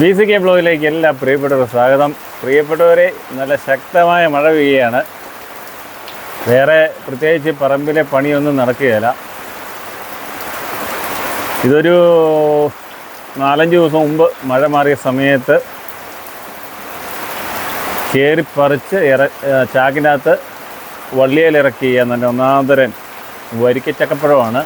B C K ബ്ലോഗിലേക്ക് എല്ലാ പ്രിയപ്പെട്ടവരും സ്വാഗതം. പ്രിയപ്പെട്ടവരെ നല്ല ശക്തമായ മഴ പെയ്യുകയാണ്. വേറെ പ്രത്യേകിച്ച് പറമ്പിലെ പണിയൊന്നും നടക്കുകയില്ല. ഇതൊരു നാലഞ്ച് ദിവസം മുമ്പ് മഴ മാറിയ സമയത്ത് കയറിപ്പറിച്ച് ഇറ ചാക്കിനകത്ത് വള്ളിയിലിറക്കി നല്ല ഒന്നാന്തരൻ വരിക്കച്ചക്കപ്പഴമാണ്.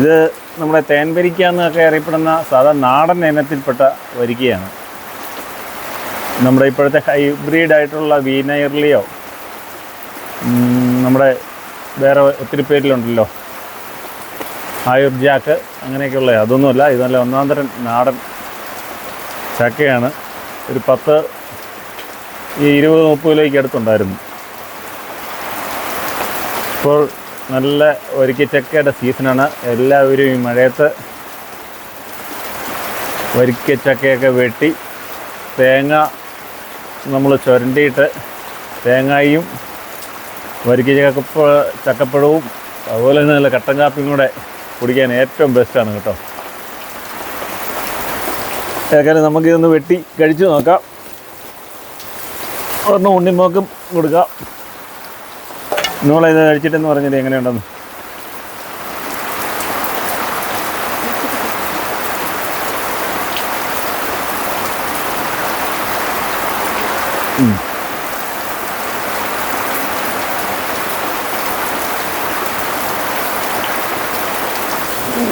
ഇത് നമ്മുടെ തേൻപരിക്ക എന്നൊക്കെ അറിയപ്പെടുന്ന സാധാ നാടൻ ഇനത്തിൽപ്പെട്ട വരികയാണ് നമ്മുടെ ഇപ്പോഴത്തെ ഹൈബ്രിഡ് ആയിട്ടുള്ള വീനയർലിയോ നമ്മുടെ വേറെ ഒത്തിരി പേരിലുണ്ടല്ലോ. ആയുർ ജാക്ക് അങ്ങനെയൊക്കെയുള്ള അതൊന്നുമല്ല ഇത് നല്ല ഒന്നാം തരം നാടൻ ചക്കയാണ്. ഒരു പത്ത് ഈ ഇരുപത് മുപ്പത് കിലോയ്ക്ക് അടുത്തുണ്ടായിരുന്നു. ഇപ്പോൾ നല്ല വരിക്കച്ചക്കയുടെ സീസണാണ്. എല്ലാവരും ഈ മഴയത്ത് വരിക്കച്ചക്കയൊക്കെ വെട്ടി തേങ്ങ നമ്മൾ ചുരണ്ടിയിട്ട് തേങ്ങയും വരിക്ക ചക്കപ്പ ചക്കപ്പഴവും അതുപോലെ തന്നെ നല്ല കട്ടൻ കാപ്പിയും കൂടെ കുടിക്കാൻ ഏറ്റവും ബെസ്റ്റാണ് കേട്ടോ. ഏതായാലും നമുക്കിതൊന്ന് വെട്ടി കഴിച്ചു നോക്കാം. ഒരെണ്ണം ഉണ്ണിമോക്കും കൊടുക്കാം. നിങ്ങളെ ഇത് കഴിച്ചിട്ടെന്ന് പറഞ്ഞത് എങ്ങനെയുണ്ടെന്ന്.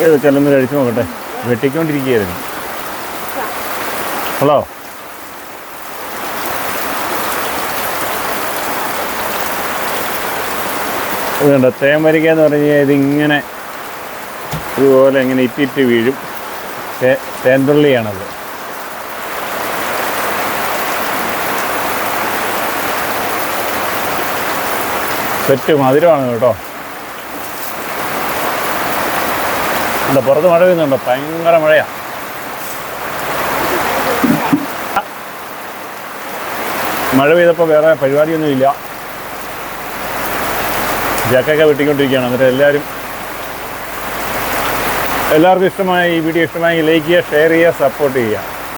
ഇതൊക്കെ ഒന്ന് കഴിച്ചു നോക്കട്ടെ. വെട്ടിക്കൊണ്ടിരിക്കുകയായിരുന്നു. ഹലോ? ഇതുണ്ട്? തേൻവരിക്ക എന്ന് പറഞ്ഞു കഴിഞ്ഞാൽ ഇതിങ്ങനെ ഇതുപോലെ ഇങ്ങനെ ഇറ്റിറ്റ് വീഴും. തേൻതുള്ളിയാണത്. സെറ്റ് മധുരമാണ് കേട്ടോ. അല്ല പുറത്ത് മഴ പെയ്യുന്നുണ്ടോ? ഭയങ്കര മഴയാണ് മഴ പെയ്തപ്പോൾ വേറെ പരിപാടിയൊന്നുമില്ല. ജാക്കൊക്കെ വെട്ടിക്കൊണ്ടിരിക്കുകയാണ്. എന്നിട്ട് എല്ലാവരും എല്ലാവർക്കും ഇഷ്ടമായ ഈ വീഡിയോ ഇഷ്ടമായി ലൈക്ക് ചെയ്യുക ഷെയർ ചെയ്യുക സപ്പോർട്ട് ചെയ്യുക.